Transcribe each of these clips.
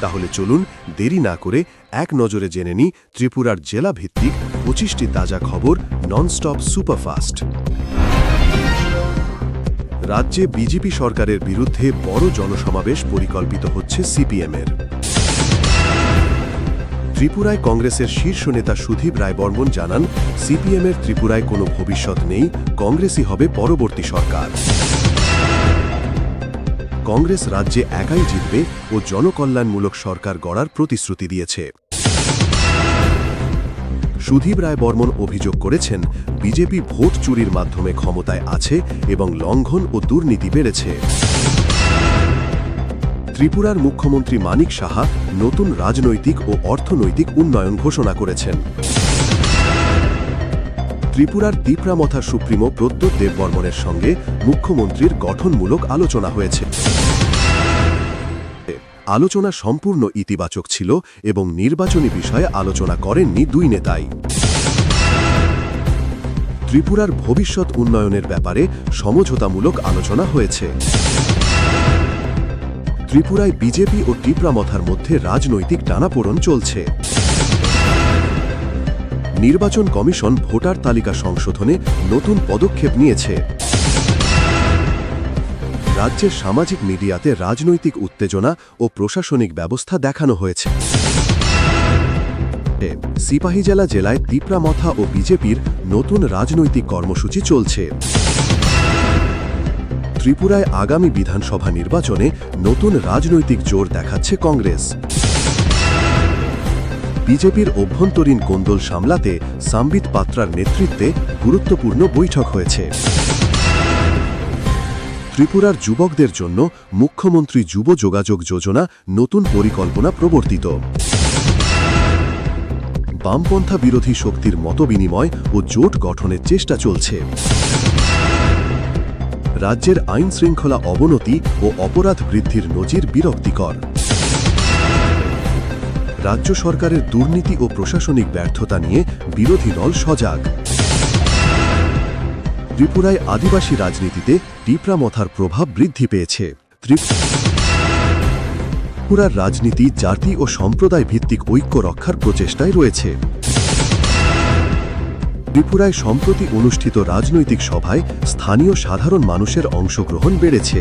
তাহলে চলুন দেরি না করে এক নজরে জেনে নিই ত্রিপুরার জেলা ভিত্তিক পঁচিশটি তাজা খবর ননস্টপ সুপারফাস্ট। রাজ্যে বিজেপি সরকারের বিরুদ্ধে বড় জনসমাবেশ পরিকল্পিত হচ্ছে সিপিএমের। ত্রিপুরায় কংগ্রেসের শীর্ষ নেতা সুধীপ রায় বর্মন জানান, সিপিএমের ত্রিপুরায় কোনো ভবিষ্যৎ নেই, কংগ্রেসই হবে পরবর্তী সরকার। কংগ্রেস রাজ্যে একাই জিতবে ও জনকল্যাণমূলক সরকার গড়ার প্রতিশ্রুতি দিয়েছে। সুধীপ রায় বর্মন অভিযোগ করেছেন, বিজেপি ভোট চুরির মাধ্যমে ক্ষমতায় আছে এবং লঙ্ঘন ও দুর্নীতি বেড়েছে। ত্রিপুরার মুখ্যমন্ত্রী মানিক সাহা নতুন রাজনৈতিক ও অর্থনৈতিক উন্নয়ন ঘোষণা করেছেন। ত্রিপুরার তিপ্রামথা সুপ্রিমো প্রদ্যোৎ দেববর্মনের সঙ্গে মুখ্যমন্ত্রীর গঠনমূলক আলোচনা হয়েছে। আলোচনা সম্পূর্ণ ইতিবাচক ছিল এবং নির্বাচনী বিষয়ে আলোচনা করেননি দুই নেতাই। ত্রিপুরার ভবিষ্যৎ উন্নয়নের ব্যাপারে সমঝোতামূলক আলোচনা হয়েছে। ত্রিপুরায় বিজেপি ও টিপ্রামথার মধ্যে রাজনৈতিক টানাপোড়ন চলছে। নির্বাচন কমিশন ভোটার তালিকা সংশোধনে নতুন পদক্ষেপ নিয়েছে। রাজ্যের সামাজিক মিডিয়াতে রাজনৈতিক উত্তেজনা ও প্রশাসনিক ব্যবস্থা দেখানো হয়েছে। সিপাহীজেলা জেলায় তিপ্রামথা ও বিজেপির নতুন রাজনৈতিক কর্মসূচি চলছে। ত্রিপুরায় আগামী বিধানসভা নির্বাচনে নতুন রাজনৈতিক জোর দেখাচ্ছে কংগ্রেস। বিজেপির অভ্যন্তরীণ কোন্দল সামলাতে সাম্বিত পাত্রার নেতৃত্বে গুরুত্বপূর্ণ বৈঠক হয়েছে। ত্রিপুরার যুবকদের জন্য মুখ্যমন্ত্রী যুব যোগাযোগ যোজনা নতুন পরিকল্পনা প্রবর্তিত। বামপন্থা বিরোধী শক্তির মতবিনিময় ও জোট গঠনের চেষ্টা চলছে। রাজ্যের আইন শৃঙ্খলা অবনতি ও অপরাধ বৃদ্ধির নজির বিরক্তিকর। রাজ্য সরকারের দুর্নীতি ও প্রশাসনিক ব্যর্থতা নিয়ে বিরোধী দল সজাগ। ত্রিপুরায় আদিবাসী রাজনীতিতে টিপ্রামথার প্রভাব বৃদ্ধি পেয়েছে। ত্রিপুরার রাজনীতি, জাতি ও সম্প্রদায় ভিত্তিক ঐক্য রক্ষার প্রচেষ্টায় রয়েছে। ত্রিপুরায় সম্প্রতি অনুষ্ঠিত রাজনৈতিক সভায় স্থানীয় সাধারণ মানুষের অংশগ্রহণ বেড়েছে।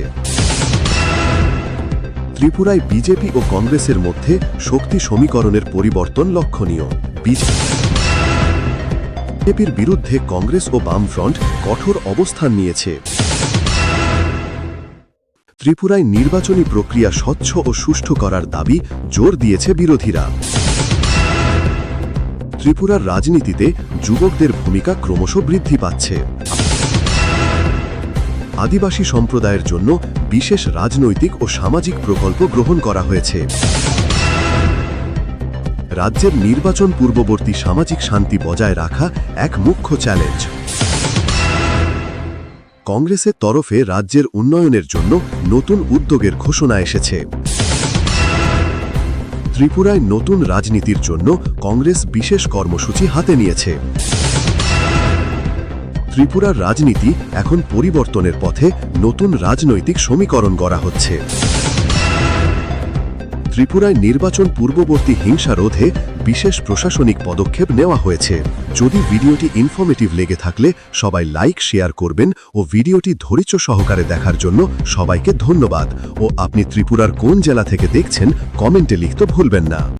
ত্রিপুরায় বিজেপি ও কংগ্রেসের মধ্যে শক্তি সমীকরণের পরিবর্তন লক্ষণীয়। বিজেপির বিরুদ্ধে কংগ্রেস ও বামফ্রন্ট কঠোর অবস্থান নিয়েছে। ত্রিপুরায় নির্বাচনী প্রক্রিয়া স্বচ্ছ ও সুষ্ঠু করার দাবি জোর দিয়েছে বিরোধীরা। ত্রিপুরার রাজনীতিতে যুবকদের ভূমিকা ক্রমশ বৃদ্ধি পাচ্ছে। আদিবাসী সম্প্রদায়ের জন্য বিশেষ রাজনৈতিক ও সামাজিক প্রকল্প গ্রহণ করা হয়েছে। রাজ্যের নির্বাচন পূর্ববর্তী সামাজিক শান্তি বজায় রাখা এক মুখ্য চ্যালেঞ্জ কংগ্রেসের তরফে রাজ্যের উন্নয়নের জন্য নতুন উদ্যোগের ঘোষণা এসেছে। ত্রিপুরায় নতুন রাজনীতির জন্য কংগ্রেস বিশেষ কর্মসূচি হাতে নিয়েছে। ত্রিপুরার রাজনীতি এখন পরিবর্তনের পথে নতুন রাজনৈতিক সমীকরণ গড়া হচ্ছে। ত্রিপুরায় নির্বাচন পূর্ববর্তী হিংসা রোধে বিশেষ প্রশাসনিক পদক্ষেপ নেওয়া হয়েছে। যদি ভিডিওটি ইনফরমেটিভ লেগে থাকলে সবাই লাইক শেয়ার করবেন ও ভিডিওটি ধৈর্য সহকারে দেখার জন্য সবাইকে ধন্যবাদ। ও আপনি ত্রিপুরার কোন জেলা থেকে দেখছেন কমেন্টে লিখতে ভুলবেন না।